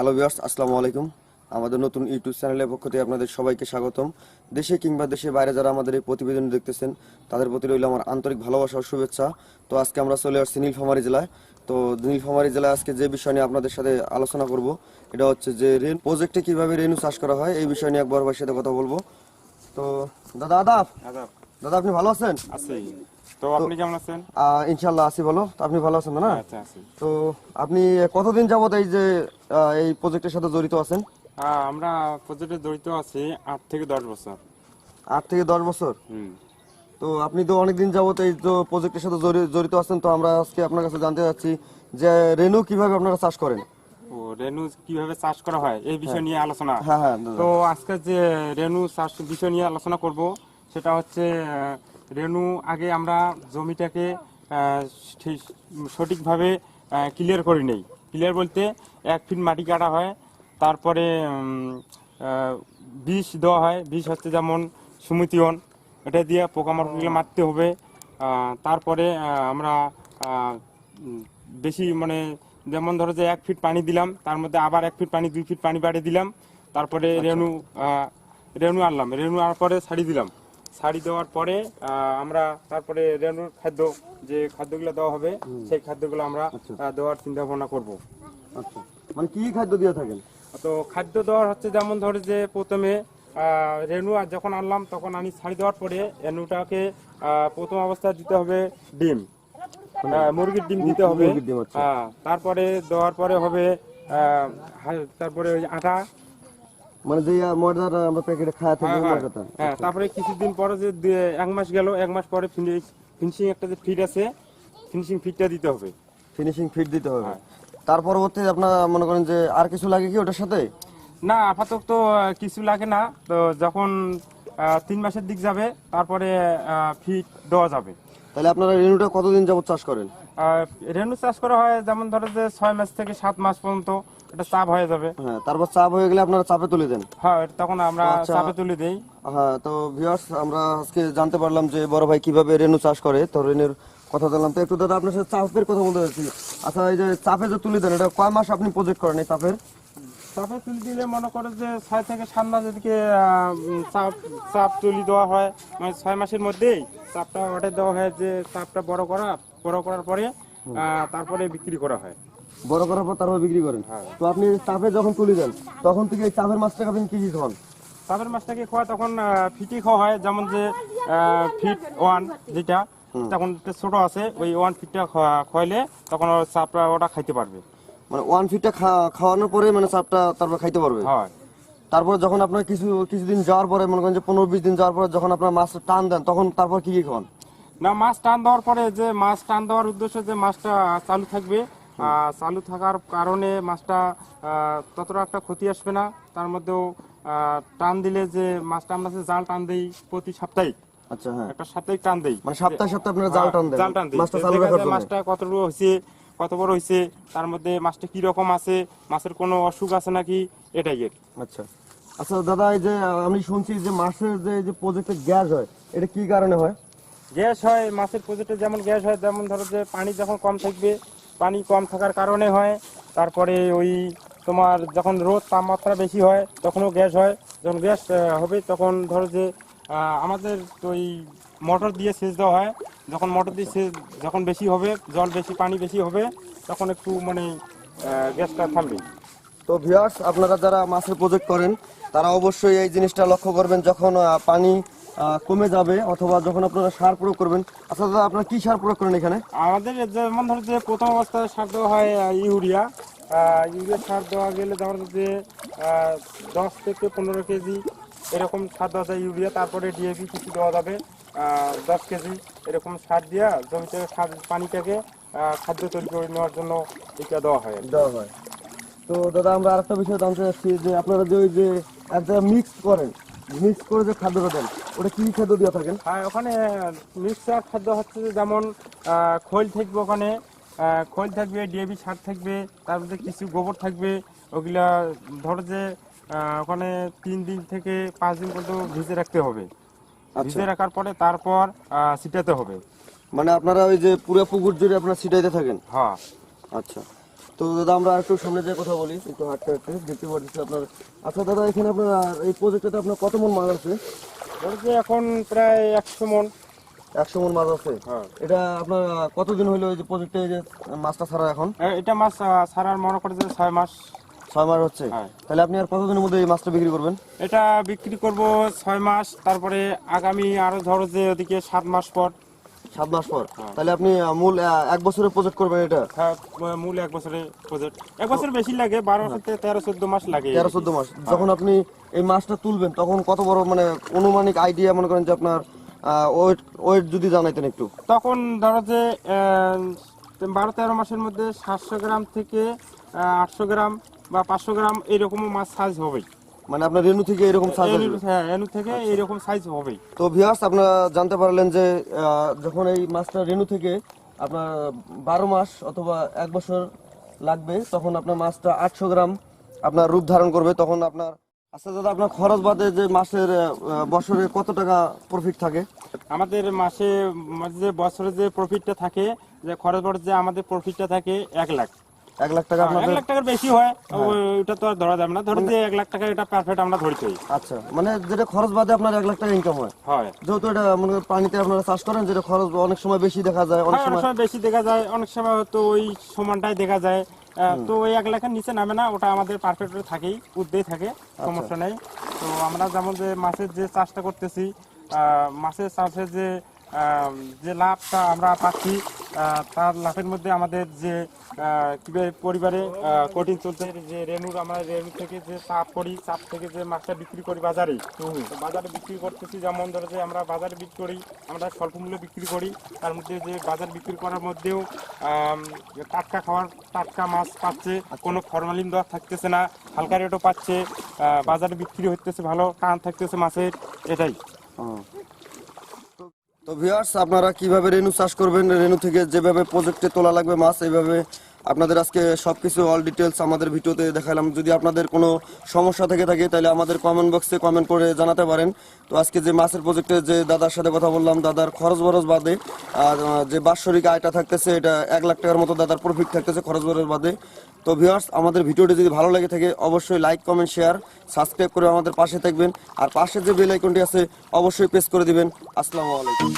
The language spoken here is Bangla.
হ্যালো ভিউয়ার্স আসসালামু আলাইকুম। আমাদের নতুন ইউটিউব চ্যানেলের পক্ষ থেকে আপনাদের সবাইকে স্বাগতম। দেশে কিংবা দেশের বাইরে যারা আমাদের এই প্রতিবেদন দেখতেছেন তাদের প্রতি রইল আমার আন্তরিক ভালোবাসা ও শুভেচ্ছা। তো আজকে আমরা চলে আসছি নীলফামারী জেলায়। তো নীলফামারী জেলায় আজকে যে বিষয় নিয়ে আপনাদের সাথে আলোচনা করব এটা হচ্ছে যে রেন প্রজেক্টে কীভাবে রেনু চাষ করা হয় এই বিষয় নিয়ে একবার ভাইয়ের সাথে কথা বলব। তো দাদা আদাব। দাদা আপনি ভালো আছেন? তো আপনি কেমন আছেন? আহ, ইনশাল্লাহ আছি ভালো তো আপনি ভালো আছেন তো না? আচ্ছা তো আপনি কতদিন যাবত এই যে এই প্রজেক্টের সাথে জড়িত আছেন? আহ, আমরা প্রজেক্টে জড়িত আছি আট থেকে দশ বছর। আট থেকে দশ বছর? তো আপনি তো অনেকদিন যাবত এই তো প্রজেক্টের সাথে জড়িত আছেন তো আমরা আজকে আপনার কাছে জানতে চাচ্ছি যে রেনু কীভাবে আপনারা চাষ করেন? ও রেনু কীভাবে চাষ করা হয় এই বিষয় নিয়ে আলোচনা। হ্যাঁ হ্যাঁ তো আজকে যে রেনু চাষ বিষয় নিয়ে আলোচনা করব সেটা হচ্ছে রেনু আগে আমরা জমিটাকে সঠিকভাবে ক্লিয়ার করে নেই। ক্লিয়ার বলতে এক ফিট মাটি কাটা হয়। তারপরে বিষ দেওয়া হয়। বিষ হচ্ছে যেমন সুমিতিয়ন এটা দিয়ে পোকামাকড়গুলো মারতে হবে। তারপরে আমরা বেশি মানে যেমন ধরো যে এক ফিট পানি দিলাম তার মধ্যে আবার এক ফিট পানি দুই ফিট পানি বাড়িয়ে দিলাম। তারপরে রেনু আহ, রেনু আনলাম। রেনু আনার পরে শাড়ি দিলাম। শাড়ি দেওয়ার পরে আমরা তারপরে রেনুর খাদ্য যে খাদ্যগুলো দেওয়া হবে সেই খাদ্যগুলো আমরা দেওয়ার চিন্তা ভাবনা করব। আচ্ছা। মানে কি খাদ্য দিয়ে থাকেন? তো খাদ্য দেওয়ার হচ্ছে যেমন ধরো যে প্রথমে রেনু আর যখন আনলাম তখন আমি শাড়ি দেওয়ার পরে রেনুটাকে প্রথম অবস্থায় দিতে হবে ডিম। মুরগির ডিম দিতে হবে। আচ্ছা। হ্যাঁ, তারপরে দেওয়ার পরে হবে তারপরে ওই আটা। মানে যে ময়দাটা আমরা প্যাকেটে খাওয়া থাকি হ্যাঁ, হ্যাঁ, হ্যাঁ তারপরে কিছুদিন পরে যে এক মাস গেল এক মাস পরে ফিনিশিং একটা যে ফিট আছে ফিনিশিং ফিটটা দিতে হবে। ফিনিশিং ফিট দিতে হবে। তার পরবর্তী আপনারা মনে করেন যে আর কিছু লাগে কি ওটার সাথে? না আপাতত তো কিছু লাগে না। তো যখন তিন মাসের দিক যাবে তারপরে ফিট দেওয়া যাবে। তাহলে আপনারা রেনুটা কতদিন যাবত চাষ করেন? রেনু চাষ করা হয় যেমন ধরো যে ছয় মাস থেকে সাত মাস পর্যন্ত এটা চাপ হয়ে যাবে। হ্যাঁ তারপর চাপ হয়ে গেলে আপনারা চাপে তুলে দেন। হ্যাঁ তখন আমরা আচ্ছা। চাপে তুলে দেই। হ্যাঁ তো ভিউয়ার্স আমরা আজকে জানতে পারলাম যে বড় ভাই কীভাবে রেনু চাষ করে। তো রেনুর কথা জানলাম তো একটু দাদা আপনার সাথে চাপের কথা বলতে চাচ্ছি। আচ্ছা এই যে চাপে যে তুলে দেন এটা কয় মাস আপনি প্রজেক্ট করেন এই চাপের? চাপে তুলে দিলে মনে করো যে ছয় থেকে সাত মাস এদিকে চাপ চাপ তুলি দেওয়া হয়। মানে ছয় মাসের মধ্যেই চাপটা অর্ডার দেওয়া হয় যে চাপটা বড় করা বড় করার পরে তারপরে বিক্রি করা হয়। বড় করার পর তারপর বিক্রি করেন। হ্যাঁ। তো আপনি চাপে যখন তুলে দেন তখন থেকে এই চাপের মাছটাকে আপনি কি কি খান চাপের মাছটাকে খাওয়া তখন ফিটি খাওয়া হয় যেমন যে ফিট ওয়ান যেটা তখন ছোট আছে ওই ওয়ান ফিটটা খাওয়া- খাওয়াইলে তখন ওর চাপটা ওটা খাইতে পারবে। মানে ওয়ান ফিটটা খাওয়ানোর পরে মানে চাপটা তারপর খাইতে পারবে? হয়। তারপর যখন আপনার কিছু কিছুদিন যাওয়ার পরে মনে করেন যে পনেরো বিশ দিন যাওয়ার পরে যখন আপনার মাছ টান দেন তখন তারপর কি কি খাওয়ান? না মাছ টান দেওয়ার পরে যে মাছ টান দেওয়ার উদ্দেশ্য যে মাছটা চালু থাকবে চালু থাকার কারণে মাছটা ততটা একটা ক্ষতি আসবে না। তার মধ্যেও টান দিলে যে মাছটা আমরা যে জাল টান দিই প্রতি সাপ্তাহিক আচ্ছা হ্যাঁ। একটা সাপ্তাহিক টান দেই। মানে সপ্তাহে সপ্তাহে আপনারা জাল টান দেন। জাল টান দিই। মাছটা চালু রাখার জন্য। মাছটা কতটুকু হয়েছে কত বড় হয়েছে তার মধ্যে মাছটা কি রকম আছে মাছের কোনো অসুখ আছে নাকি এটাই এর আচ্ছা। আচ্ছা দাদা এই যে আমি শুনছি যে মাছের যে এই যে প্রজেক্টে গ্যাস হয় এটা কি কারণে হয়? গ্যাস হয় মাছের প্রজেক্টে যেমন গ্যাস হয় যেমন ধরো যে পানি যখন কম থাকবে পানি কম থাকার কারণে হয়। তারপরে ওই তোমার যখন রোদ তাপমাত্রা বেশি হয় তখনও গ্যাস হয়। যখন গ্যাস হবে তখন ধরো যে আমাদের ওই মোটর দিয়ে সেচ দেওয়া হয়। যখন মোটর দিয়ে সেচ যখন বেশি হবে জল বেশি পানি বেশি হবে তখন একটু মানে গ্যাসটা থামবে। তো ভিউয়ার্স আপনারা যারা মাছের প্রজেক্ট করেন তারা অবশ্যই এই জিনিসটা লক্ষ্য করবেন যখন পানি কমে যাবে অথবা যখন আপনারা সার প্রয়োগ করবেন। আচ্ছা দাদা আপনারা কি সার প্রয়োগ করেন এখানে? আমাদের যেমন ধরো যে প্রথম অবস্থায় সার দেওয়া হয় ইউরিয়া। ইউরিয়া সার দেওয়া গেলে ধরো যে দশ থেকে পনেরো কেজি এরকম সার দেওয়া যায় ইউরিয়া তারপরে ডিএপি কিছু দেওয়া যাবে দশ কেজি এরকম সার দিয়া জমিতে সার পানিটাকে খাদ্য তৈরি করে নেওয়ার জন্য এটা দেওয়া হয় দেওয়া হয়। তো দাদা আমরা আরেকটা বিষয় জানতে চাচ্ছি যে আপনারা যে ওই যে এক জায়গায় মিক্স করেন মিক্স করে যে খাদ্যটা দেন ওটা কি খাদ্য দিয়ে থাকেন? আর ওখানে মিক্সার খাদ্য হচ্ছে যে যেমন খৈল থাকবে ওখানে খৈল থাকবে ডিএবি সার থাকবে তার মধ্যে কিছু গোবর থাকবে ওগুলা ধরো যে ওখানে তিন দিন থেকে পাঁচ দিন পর্যন্ত ভিজে রাখতে হবে। ভিজে রাখার পরে তারপর ছিটাতে হবে। মানে আপনারা ওই যে পুরো পুকুর জুড়ে আপনারা ছিটাইতে থাকেন? হ্যাঁ। আচ্ছা। তো দাদা আমরা একটু সামনে যে কথা বলি একটু হাঁটতে হাঁটতে। দেখতে পাচ্ছি আপনার আচ্ছা দাদা এখানে আপনার এই প্রজেক্টটাতে আপনার কত মন মাছ আছে? এখন প্রায় একশো মন। একশো মন মাছ আছে? হ্যাঁ। এটা আপনার কতদিন হইল এই যে প্রজেক্টে এই যে মাছটা ছাড়া এখন? এটা মাছ ছাড়ার মনে করে যে ছয় মাস। ছয় মাস হচ্ছে। হ্যাঁ। তাহলে আপনি আর কতদিনের মধ্যে এই মাছটা বিক্রি করবেন? এটা বিক্রি করব ছয় মাস তারপরে আগামী আরও ধরো যে ওদিকে সাত মাস পর। সাত মাস পর। হ্যাঁ। তাহলে আপনি মূল এক বছরের প্রজেক্ট করবেন এটা? হ্যাঁ, মূল এক বছরে প্রজেক্ট এক বছর বেশি লাগে বারো থেকে তেরো চোদ্দ মাস লাগে। তেরো চোদ্দ মাস। যখন আপনি এই মাছটা তুলবেন তখন কত বড় মানে অনুমানিক আইডিয়া মনে করেন যে আপনার ওয়েট ওয়েট যদি জানাইতেন একটু? তখন ধরো যে বারো তেরো মাসের মধ্যে সাতশো গ্রাম থেকে আটশো গ্রাম বা পাঁচশো গ্রাম এইরকম মাছ সাইজ হবেই। মানে আপনার রেনু থেকে এরকম সাইজ হ্যাঁ এনু থেকে এরকম সাইজ হবেই। তো ভিউয়ার্স আপনারা জানতে পারলেন যে যখন এই মাছটা রেনু থেকে আপনার বারো মাস অথবা এক বছর লাগবে তখন আপনার মাছটা আটশো গ্রাম আপনার রূপ ধারণ করবে। তখন আপনার আচ্ছা দাদা আপনার খরচ বাদে যে মাসের বছরে কত টাকা প্রফিট থাকে? আমাদের মাসে যে বছরে যে প্রফিটটা থাকে যে খরচ বাদে যে আমাদের প্রফিটটা থাকে এক লাখ। এক লাখ টাকা এক লাখ টাকার বেশি হয় ও- ওটা তো আর ধরা যাবে না। ধরো যে এক লাখ টাকা এটা পারফেক্ট আমরা হই আচ্ছা মানে যেটা খরচ বাদে আপনার এক লাখ টাকা ইনকাম হয়। হয়। যেহেতু এটা মনে পানিতে আপনারা চাষ করেন যেটা খরচ অনেক সময় বেশি দেখা যায় অনেক হ্যাঁ, সময় বেশি দেখা যায় অনেক সময় হয়তো ওই সমানটাই দেখা যায়। তো ওই এক লাখের নিচে নামে না ওটা আমাদের পারফেক্ট থাকেই উদ্দেই থাকে আচ্ছা। সমস্যা নেই। তো আমরা যেমন যে মাছের যে চাষটা করতেছি আহ, মাছের চাষে যে যে লাভটা আমরা পাচ্ছি তার লাভের মধ্যে আমাদের যে কীভাবে পরিবারে কঠিন চলছে যে রেনুর আমরা রেনু থেকে যে চাপ করি চাপ থেকে যে মাছটা বিক্রি করি বাজারে। বাজারে বিক্রি করতেছি যেমন ধরো যে আমরা বাজারে বিক্রি করি আমরা স্বল্প মূল্যে বিক্রি করি তার মধ্যে যে বাজার বিক্রি করার মধ্যেও টাটকা খাওয়ার টাটকা মাছ পাচ্ছে কোনো ফরমালিন দেওয়া থাকতেছে না হালকা রেটও পাচ্ছে বাজারে বিক্রি হইতেছে ভালো টান থাকতেছে মাছের এটাই। ভিউয়ার্স আপনারা কীভাবে রেনু চাষ করবেন? রেনু থেকে যেভাবে প্রজেক্টে তোলা লাগবে মাছ, এইভাবে আপনাদের আজকে সবকিছু অল ডিটেলস আমাদের ভিডিওতে দেখালাম। যদি আপনাদের কোনো সমস্যা থেকে থাকে, তাহলে আমাদের কমেন্ট বক্সে কমেন্ট করে জানাতে পারেন। তো আজকে যে মাছের প্রজেক্টে যে দাদার সাথে কথা বললাম, দাদার খরচ বরচ বাদে, আর যে বাৎসরিক আয়টা থাকতেছে, এটা এক লাখ টাকার মতো দাদার প্রফিট থাকতেছে খরচ বরচ বাদে। তো ভিউয়ার্স আমাদের ভিডিওটি যদি ভালো লাগে থাকে, অবশ্যই লাইক কমেন্ট শেয়ার সাবস্ক্রাইব করে আমাদের পাশে থাকবেন। আর পাশে যে বেল আইকনটি আছে, অবশ্যই প্রেস করে দিবেন। আসসালামু আলাইকুম।